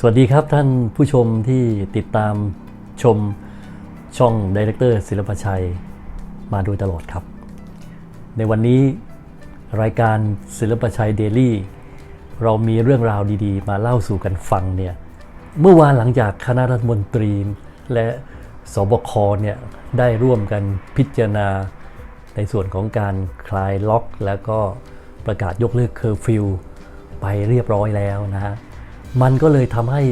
สวัสดีครับท่านผู้ชมที่ติดตามชมช่องดีเรคเตอร์ศิลปชัยมาโดยตลอดครับ ในวันนี้รายการศิลปชัยเดลี่เรามีเรื่องราวดีๆ มาเล่าสู่กันฟังเนี่ยเมื่อวานหลังจากคณะรัฐมนตรีและสบคเนี่ยได้ร่วมกันพิจารณาในส่วนของการคลายล็อก แล้วก็ประกาศยกเลิกเคอร์ฟิวไปเรียบร้อยแล้วนะฮะ มันก็เลยทำให้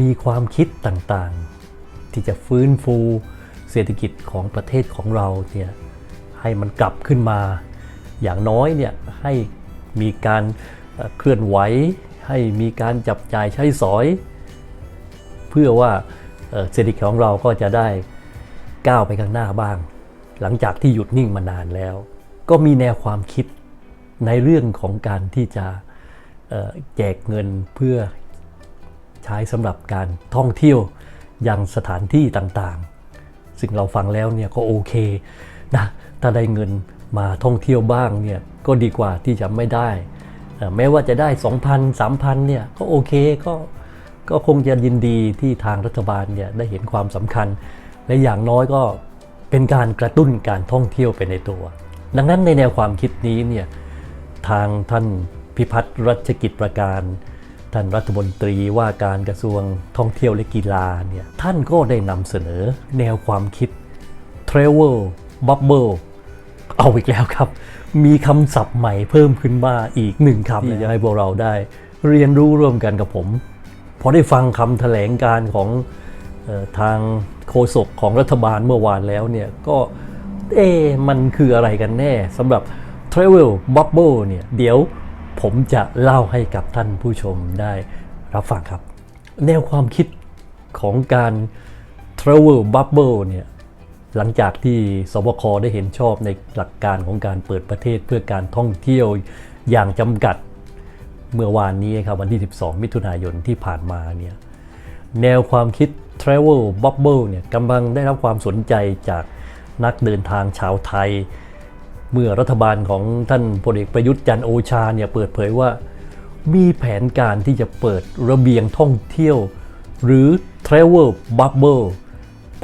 มีความคิดต่างๆ ที่จะฟื้นฟูเศรษฐกิจของประเทศของเราเนี่ยให้มันกลับขึ้นมา อย่างน้อยเนี่ยให้มีการเคลื่อนไหว ให้มีการจับจ่ายใช้สอย เพื่อว่าเศรษฐกิจของเราก็จะได้ก้าวไปข้างหน้าบ้าง หลังจากที่หยุดนิ่งมานานแล้ว ก็มีแนวความคิดในเรื่องของการที่จะ แจกเงินเพื่อใช้สำหรับการท่องเที่ยวยังสถานที่ต่างๆ ซึ่งเราฟังแล้วเนี่ยก็โอเคนะถ้าได้เงินมาท่องเที่ยวบ้างเนี่ยก็ดีกว่าที่จะไม่ได้ แม้ว่าจะได้ 2,000 3,000เนี่ยก็โอเคก็ก็คงจะยินดีที่ทางรัฐบาลเนี่ยได้เห็นความสำคัญ และอย่างน้อยก็เป็นการกระตุ้นการท่องเที่ยวไปในตัว ดังนั้นในแนวความคิดนี้เนี่ยทางท่าน พิพัฒน์รัชกิจประการ ท่านรัฐมนตรีว่าการกระทรวงท่องเที่ยวและกีฬาเนี่ยท่านก็ได้นำเสนอแนวความคิด Travel Bubble เอาอีกแล้วครับ มีคำศัพท์ใหม่เพิ่มขึ้นมาอีกหนึ่งคำที่จะให้พวกเราได้ เรียนรู้ร่วมกันกับผมพอได้ฟังคำแถลงการของเออทางโฆษกของรัฐบาลเมื่อวานแล้วเนี่ยก็เอ๊ะมันคืออะไรกันแน่สำหรับ Travel Bubble เนี่ยเดี๋ยว ผมจะเล่าให้กับท่านผู้ชมได้รับฟังครับ แนวความคิดของการ Travel Bubble เนี่ยหลังจากที่สบคได้เห็นชอบในหลักการของการเปิดประเทศเพื่อการท่องเที่ยวอย่างจำกัดเมื่อวานนี้ครับวันที่ 12 มิถุนายนที่ผ่านมาเนี่ยแนวความคิด Travel Bubble เนี่ยกำลังได้รับความสนใจจากนักเดินทางชาวไทย เมื่อรัฐบาลของท่านพลเอกประยุทธ์จันโอชาเนี่ยเปิดเผยว่า มีแผนการที่จะเปิดระเบียงท่องเที่ยว หรือ Travel Bubble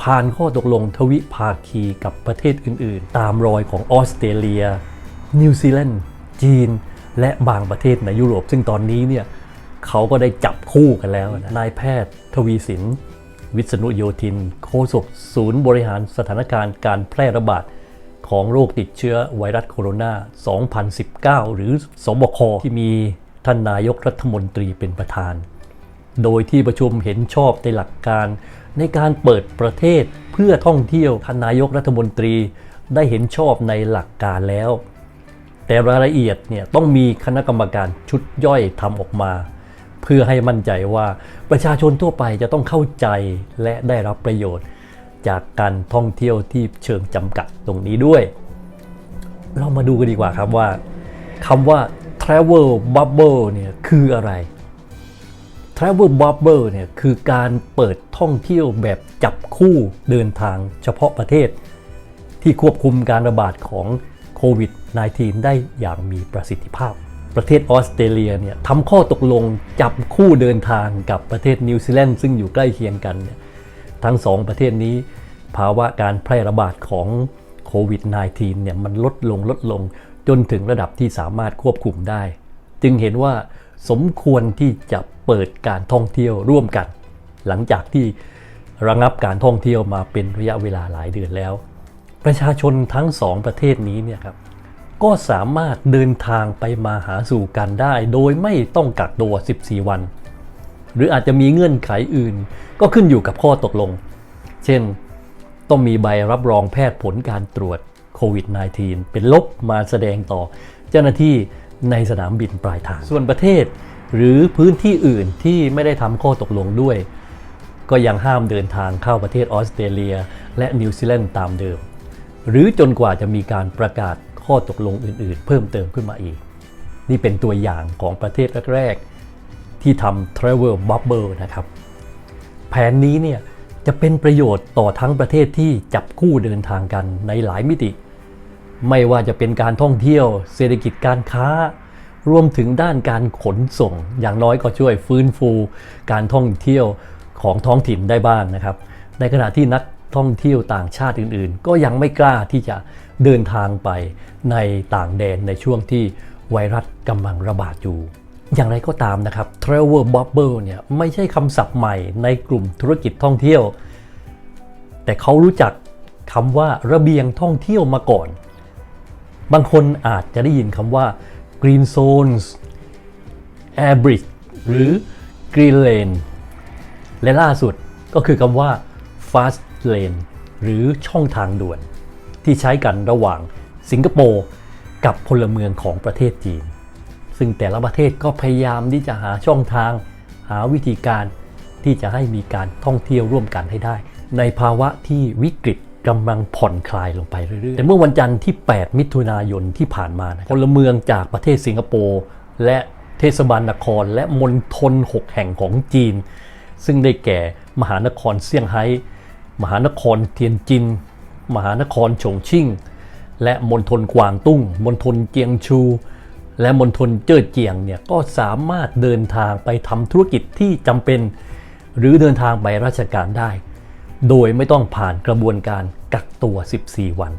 ผ่านข้อตกลงทวิภาคีกับประเทศอื่น ๆ ตามรอยของออสเตรเลีย นิวซีแลนด์จีน และบางประเทศในยุโรป ซึ่งตอนนี้เนี่ยเขาก็ได้จับคู่กันแล้วนะนายแพทย์ทวีสิน วิษณุโยธิน โฆษกศูนย์บริหารสถานการณ์การแพร่ระบาด ของโรคติดเชื้อไวรัสโคโรนา 2019 หรือสบค ที่มีท่านนายกรัฐมนตรีเป็นประธาน โดยที่ประชุมเห็นชอบในหลักการ ในการเปิดประเทศเพื่อท่องเที่ยวท่านนายกรัฐมนตรีได้เห็นชอบในหลักการแล้ว แต่รายละเอียดเนี่ยต้องมีคณะกรรมการชุดย่อยทำออกมา เพื่อให้มั่นใจว่าประชาชนทั่วไปจะต้องเข้าใจและได้รับประโยชน์ จากการท่องเที่ยวที่เชิงจำกัดตรงนี้ด้วย เรามาดูกันดีกว่าครับว่าคำว่า travel bubble เนี่ยคืออะไร Travel Bubble เนี่ยคือการเปิดท่องเที่ยวแบบจับคู่เดินทางเฉพาะประเทศ ที่ควบคุมการระบาดของโควิด -19 ได้อย่างมีประสิทธิภาพ ประเทศออสเตรเลียเนี่ยทำข้อตกลงจับคู่เดินทางกับประเทศนิวซีแลนด์ซึ่งอยู่ใกล้เคียงกันเนี่ย ทั้งสองประเทศนี้ ภาวะการแพร่ระบาดของโควิด -19 เนี่ยมันลดลงลดลงจนถึงระดับที่สามารถควบคุมได้ จึงเห็นว่าสมควรที่จะเปิดการท่องเที่ยวร่วมกัน หลังจากที่ระงับการท่องเที่ยวมาเป็นระยะเวลาหลายเดือนแล้ว ประชาชนทั้งสองประเทศนี้เนี่ยครับก็สามารถเดินทางไปมาหาสู่กันได้ โดยไม่ต้องกักตัว 14 วัน หรืออาจจะมีเงื่อนไขอื่น ก็ขึ้นอยู่กับข้อตกลง เช่น ต้องมีใบรับรองแพทย์ผลการตรวจโควิด -19 เป็นลบมาแสดงต่อเจ้าหน้าที่ในสนามบินปลายทาง ส่วนประเทศหรือพื้นที่อื่นที่ไม่ได้ทำข้อตกลงด้วย ก็ยังห้ามเดินทางเข้าประเทศออสเตรเลีย และนิวซีแลนด์ตามเดิม หรือจนกว่าจะมีการประกาศข้อตกลงอื่น ๆ เพิ่มเติมขึ้นมาอีก นี่เป็นตัวอย่างของประเทศแรกๆ ที่ทำ Travel Bubble นะครับ แผนนี้เนี่ยจะเป็นประโยชน์ต่อทั้งประเทศที่จับคู่เดินทางกันในหลายมิติ ไม่ว่าจะเป็นการท่องเที่ยว เศรษฐกิจการค้า รวมถึงด้านการขนส่ง อย่างน้อยก็ช่วยฟื้นฟูการท่องเที่ยวของท้องถิ่นได้บ้างนะครับ ในขณะที่นักท่องเที่ยวต่างชาติอื่น ๆ ก็ยังไม่กล้าที่จะเดินทางไปในต่างแดนในช่วงที่ไวรัสกำลังระบาดอยู่ อย่างไรก็ตามนะครับ Travel Bubble เนี่ยไม่ใช่คำศัพท์ใหม่ในกลุ่มธุรกิจท่องเที่ยว แต่เขารู้จักคำว่าระเบียงท่องเที่ยวมาก่อน บางคนอาจจะได้ยินคำว่า Green Zones Air Bridge หรือ Green Lane และล่าสุดก็คือคำว่า Fast Lane หรือช่องทางด่วน ที่ใช้กันระหว่างสิงคโปร์กับพลเมืองของประเทศจีน ซึ่งแต่ละประเทศก็พยายามที่จะหาช่องทาง หาวิธีการที่จะให้มีการท่องเที่ยวร่วมกันให้ได้ ในภาวะที่วิกฤตกำลังผ่อนคลายลงไปเรื่อยๆ แต่เมื่อวันจันทร์ที่ 8 มิถุนายนที่ผ่านมานะพลเมืองจากประเทศสิงคโปร์และเทศบาลนครและมณฑล6 แห่งของจีน ซึ่งได้แก่มหานครเซี่ยงไฮ้ มหานครเทียนจิน มหานครฉงชิ่ง และมณฑลกวางตุ้ง มณฑลเจียงชู และมณฑลเจิ้อเจียงเนี่ยก็สามารถเดินทางไปทำธุรกิจที่จำเป็น หรือเดินทางไปราชการได้ โดยไม่ต้องผ่านกระบวนการกักตัว 14 วัน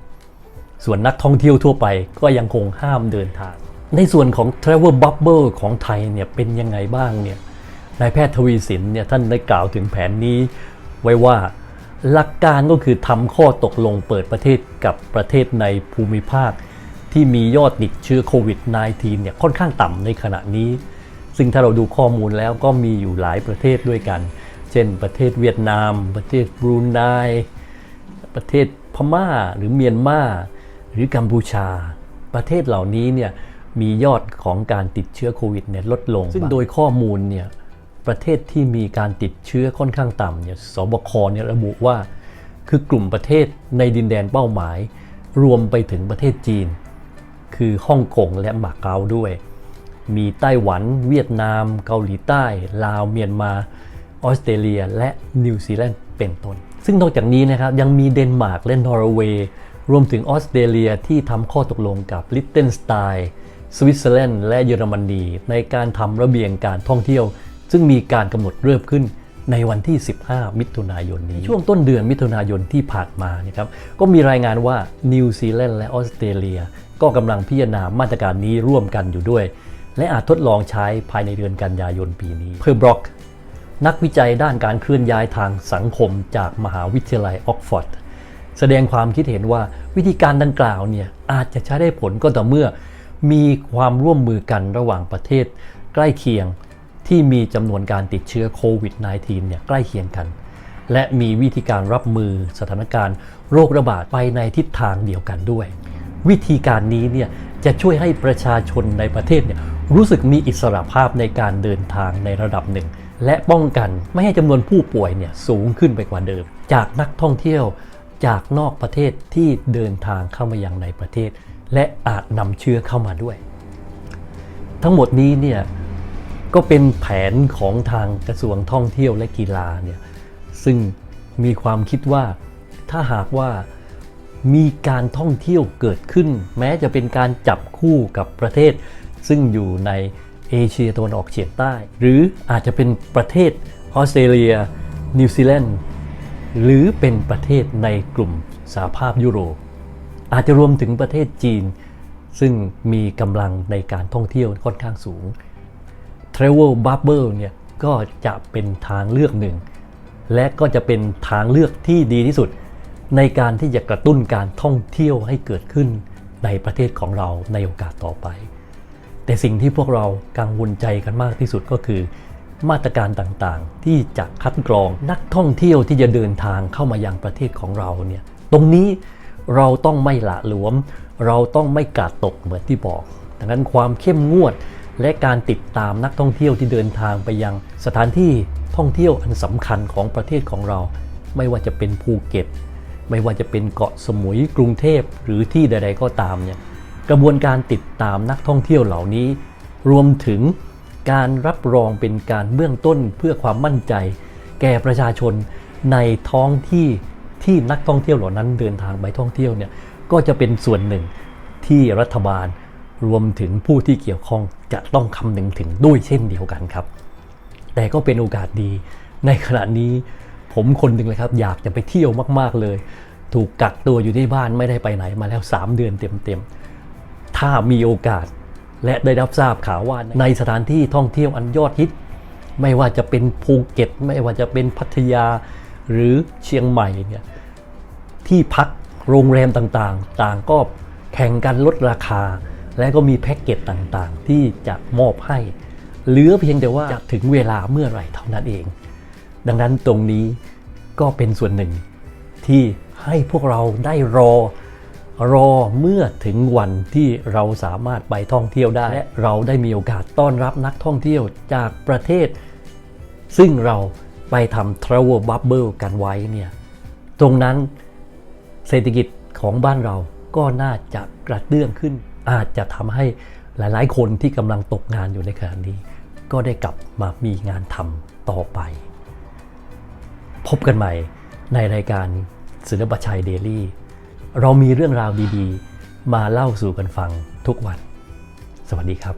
ส่วนนักท่องเที่ยวทั่วไปก็ยังคงห้ามเดินทาง ในส่วนของ Travel Bubble ของไทยเนี่ยเป็นยังไงบ้างเนี่ยนายแพทย์ทวีสินเนี่ยท่านได้กล่าวถึงแผนนี้ ไว้ว่าหลักการก็คือทำข้อตกลงเปิดประเทศกับประเทศในภูมิภาค ที่มียอดติดเชื้อโควิด -19 เนี่ยค่อนข้างต่ำในขณะนี้ ซึ่งถ้าเราดูข้อมูลแล้วก็มีอยู่หลายประเทศด้วยกัน เช่น ประเทศเวียดนาม ประเทศบรูไนประเทศพม่าหรือเมียนมาหรือกัมพูชา ประเทศเหล่านี้เนี่ยมียอดของการติดเชื้อโควิดเนี่ยลดลง ซึ่งโดยข้อมูลเนี่ยประเทศที่มีการติดเชื้อค่อนข้างต่ำเนี่ยสบคเนี่ยระบุว่า คือกลุ่มประเทศในดินแดนเป้าหมาย รวมไปถึงประเทศจีน คือฮ่องกงและมาเก๊าด้วย มีไต้หวัน เวียดนาม เกาหลีใต้ ลาว เมียนมา ออสเตรเลีย และนิวซีแลนด์เป็นต้น ซึ่งนอกจากนี้นะครับยังมีเดนมาร์กและนอร์เวย์ รวมถึงออสเตรเลียที่ทำข้อตกลงกับลิ c เทนสไตน์สวิตเซอร์แลนด์และเยอรมนีในการทำระเบียงการท่องเที่ยว ซึ่งมีการกำหนดเริ่มขึ้นในวันที่ 15 มิถุนายนนี้ ช่วงต้นเดือนมิถุนายนที่ผ่านมานะครับ ก็มีรายงานว่านิวซีแลนด์และออสเตรเลีย ก็กำลังพิจารณามาตรการนี้ร่วมกันอยู่ด้วย และอาจทดลองใช้ภายในเดือนกันยายนปีนี้เพอร์บล็อกนักวิจัยด้านการเคลื่อนย้ายทางสังคมจากมหาวิทยาลัยออกฟอร์ดแสดงความคิดเห็นว่าวิธีการดังกล่าวเนี่ยอาจจะใช้ได้ผลก็ต่อเมื่อ มีความร่วมมือกันระหว่างประเทศ ใกล้เคียงที่มีจำนวนการติดเชื้อโควิด -19 เนี่ยใกล้เคียงกัน และมีวิธีการรับมือสถานการณ์โรคระบาดไปในทิศทางเดียวกันด้วย วิธีการนี้เนี่ยจะช่วยให้ประชาชนในประเทศเนี่ยรู้สึกมีอิสระภาพในการเดินทางในระดับหนึ่ง และป้องกันไม่ให้จำนวนผู้ป่วยเนี่ยสูงขึ้นไปกว่าเดิม จากนักท่องเที่ยวจากนอกประเทศที่เดินทางเข้ามายังในประเทศ และอาจนำเชื้อเข้ามาด้วย ทั้งหมดนี้เนี่ยก็เป็นแผนของทางกระทรวงท่องเที่ยวและกีฬาเนี่ยซึ่งมีความคิดว่าถ้าหากว่า มีการท่องเที่ยวเกิดขึ้น แม้จะเป็นการจับคู่กับประเทศ ซึ่งอยู่ในเอเชียตะวันออกเฉียงใต้ หรืออาจจะเป็นประเทศออสเตรเลีย นิวซีแลนด์หรือเป็นประเทศในกลุ่มสหภาพยุโรปอาจจะรวมถึงประเทศจีน ซึ่งมีกำลังในการท่องเที่ยวค่อนข้างสูง Travel Bubble เนี่ยก็จะเป็นทางเลือกหนึ่ง และก็จะเป็นทางเลือกที่ดีที่สุด ในการที่จะกระตุ้นการท่องเที่ยวให้เกิดขึ้นในประเทศของเราในโอกาสต่อไป แต่สิ่งที่พวกเรากังวลใจกันมากที่สุดก็คือ มาตรการต่างๆ ที่จะคัดกรองนักท่องเที่ยวที่จะเดินทางเข้ามายังประเทศของเราเนี่ยตรงนี้เราต้องไม่ละหลวม เราต้องไม่กาดตกเหมือนที่บอกดังนั้นความเข้มงวดและการติดตามนักท่องเที่ยวที่เดินทางไปยังสถานที่ท่องเที่ยวอันสำคัญของประเทศของเรา ไม่ว่าจะเป็นภูเก็ต ไม่ว่าจะเป็นเกาะสมุยกรุงเทพหรือที่ใด ๆ ก็ตามเนี่ยกระบวนการติดตามนักท่องเที่ยวเหล่านี้ รวมถึงการรับรองเป็นการเบื้องต้นเพื่อความมั่นใจ แก่ประชาชนในท้องที่ที่นักท่องเที่ยวเหล่านั้นเดินทางไปท่องเที่ยวเนี่ยก็จะเป็นส่วนหนึ่งที่รัฐบาลรวมถึงผู้ที่เกี่ยวข้องจะต้องคำนึงถึงด้วยเช่นเดียวกันครับ แต่ก็เป็นโอกาสดีในขณะนี้ ผมคนหนึ่งเลยครับ อยากจะไปเที่ยวมากๆเลย ถูกกักตัวอยู่ที่บ้านไม่ได้ไปไหนมาแล้ว 3 เดือนเต็มๆ ถ้ามีโอกาสและได้รับทราบข่าวว่าในสถานที่ท่องเที่ยวอันยอดฮิต ไม่ว่าจะเป็นภูเก็ต ไม่ว่าจะเป็นพัทยาหรือเชียงใหม่เนี่ยที่พักโรงแรมต่างๆ ต่างก็แข่งกันลดราคา และก็มีแพ็กเกจต่างๆ ที่จะมอบให้ เหลือเพียงแต่ว่าจะถึงเวลาเมื่อไหร่เท่านั้นเอง ดังนั้นตรงนี้ก็เป็นส่วนหนึ่งที่ให้พวกเราได้รอ รอเมื่อถึงวันที่เราสามารถไปท่องเที่ยวได้และเราได้มีโอกาสต้อนรับนักท่องเที่ยวจากประเทศ ซึ่งเราไปทำ travel bubble กันไว้เนี่ยตรงนั้นเศรษฐกิจของบ้านเราก็น่าจะกระเตื้องขึ้น อาจจะทำให้หลาย ๆ คนที่กำลังตกงานอยู่ในขณะนี้ ก็ได้กลับมามีงานทำต่อไป พบกันใหม่ในรายการศิลปชัยเดลี่ เรามีเรื่องราวดีๆ มาเล่าสู่กันฟังทุกวัน สวัสดีครับ